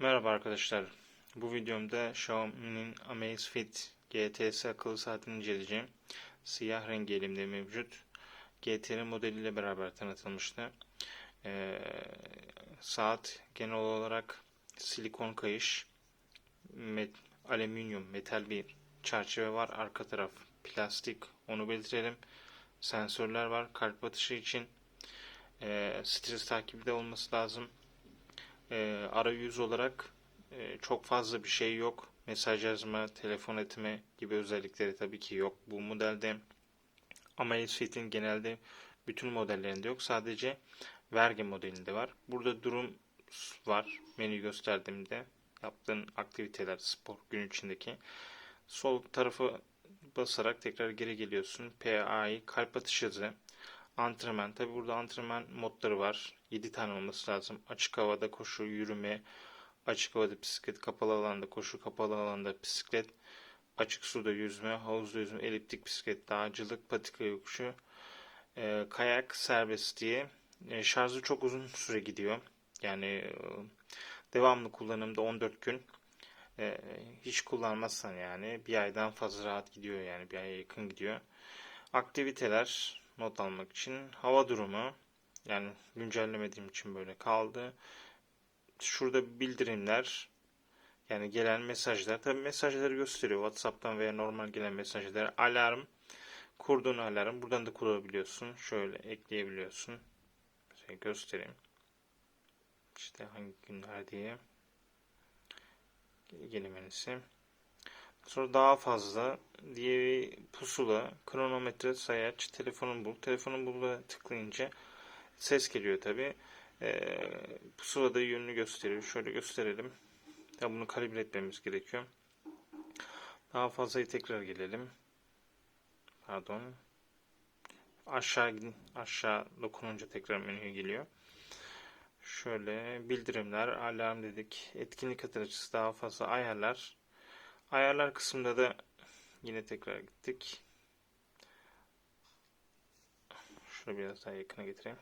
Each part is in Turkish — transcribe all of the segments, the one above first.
Merhaba arkadaşlar. Bu videomda Xiaomi'nin Amazfit GTS akıllı saatini inceleyeceğim. Siyah rengi elimde mevcut. GTR modeliyle beraber tanıtılmıştı. Ee, saat genel olarak silikon kayış, met, alüminyum, metal bir çerçeve var. Arka taraf plastik. Onu belirtelim. Sensörler var. Kalp atışı için. Ee, stres takibi de olması lazım. E, arayüz olarak e, çok fazla bir şey yok. Mesaj yazma, telefon etme gibi özellikleri tabii ki yok bu modelde. Ama Amazfit'in genelde bütün modellerinde yok. Sadece vergi modelinde var. Burada durum var. Menü gösterdiğimde yaptığın aktiviteler, spor gün içindeki. Sol tarafı basarak tekrar geri geliyorsun. PAI, kalp atış hızı, Antrenman. Tabi burada antrenman modları var. 7 tane olması lazım. Açık havada koşu, yürüme, açık havada bisiklet, kapalı alanda koşu, kapalı alanda bisiklet, açık suda yüzme, havuzda yüzme, eliptik bisiklet, dağcılık, patika yokuşu, e, kayak serbest diye. E, şarjı çok uzun süre gidiyor. Yani e, devamlı kullanımda 14 gün. E, hiç kullanmazsan yani bir aydan fazla rahat gidiyor yani bir aya yakın gidiyor. Aktiviteler not almak için. Hava durumu yani güncellemediğim için böyle kaldı. Şurada bildirimler yani gelen mesajlar. Tabi mesajları gösteriyor WhatsApp'tan veya normal gelen mesajlar. Alarm kurduğun alarm. Buradan da kurabiliyorsun. Şöyle ekleyebiliyorsun. Mesela göstereyim. İşte hangi günler diye. Geri menüsü Sonra daha fazla diye pusula, kronometre, sayaç, telefonun bul. Telefonun bul'a tıklayınca ses geliyor tabi. E, pusula da yönünü gösteriyor. Şöyle gösterelim. Ya bunu kalibre etmemiz gerekiyor. Daha fazlayı tekrar gelelim. Pardon. Aşağı aşağı dokununca tekrar menüye geliyor. Şöyle bildirimler, alarm dedik. Etkinlik hatırlatıcısı daha fazla ayarlar. Ayarlar kısmında da yine tekrar gittik. Şunu biraz daha yakına getireyim.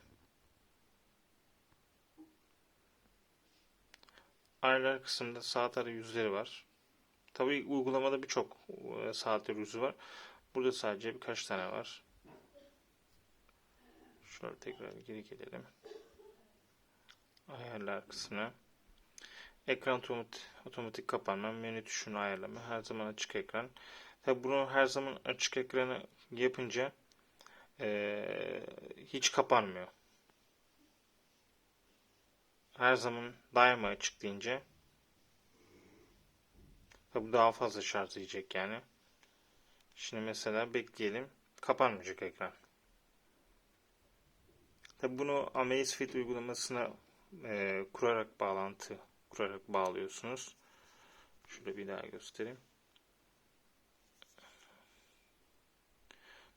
Ayarlar kısmında saat arayüzleri var. Tabii uygulamada birçok e, saat arayüzü var. Burada sadece birkaç tane var. Şöyle tekrar geri gelelim. Ayarlar kısmına. Ekran otomatik, otomatik kapanma, menü tuşunu ayarlama, her zaman açık ekran. Tabi bunu her zaman açık ekranı yapınca e, hiç kapanmıyor. Her zaman daima açık deyince tabi daha fazla şarj yiyecek yani. Şimdi mesela bekleyelim. Kapanmayacak ekran. Tabi bunu Amazfit uygulamasına e, kurarak bağlantı kurarak bağlıyorsunuz. Şöyle bir daha göstereyim.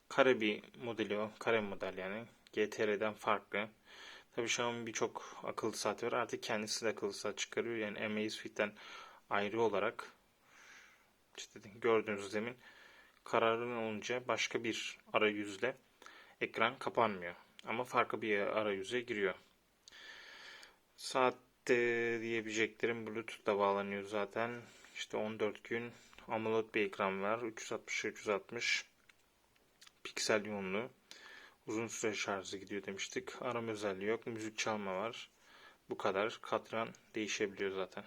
Kare bir modeli o. Kare model yani. GTR'den farklı. Tabii Xiaomi birçok akıllı saat var. Artık kendisi de akıllı saat çıkarıyor. Yani Amazfit'ten ayrı olarak işte gördüğünüz demin kararın olunca başka bir arayüzle ekran kapanmıyor. Ama farklı bir arayüze giriyor. Saat de diyebileceklerim Bluetooth'la bağlanıyor zaten. İşte 14 gün AMOLED bir ekran var. 360 360 piksel yoğunluğu. Uzun süre şarjı gidiyor demiştik. Arama özelliği yok. Müzik çalma var. Bu kadar. Katran değişebiliyor zaten.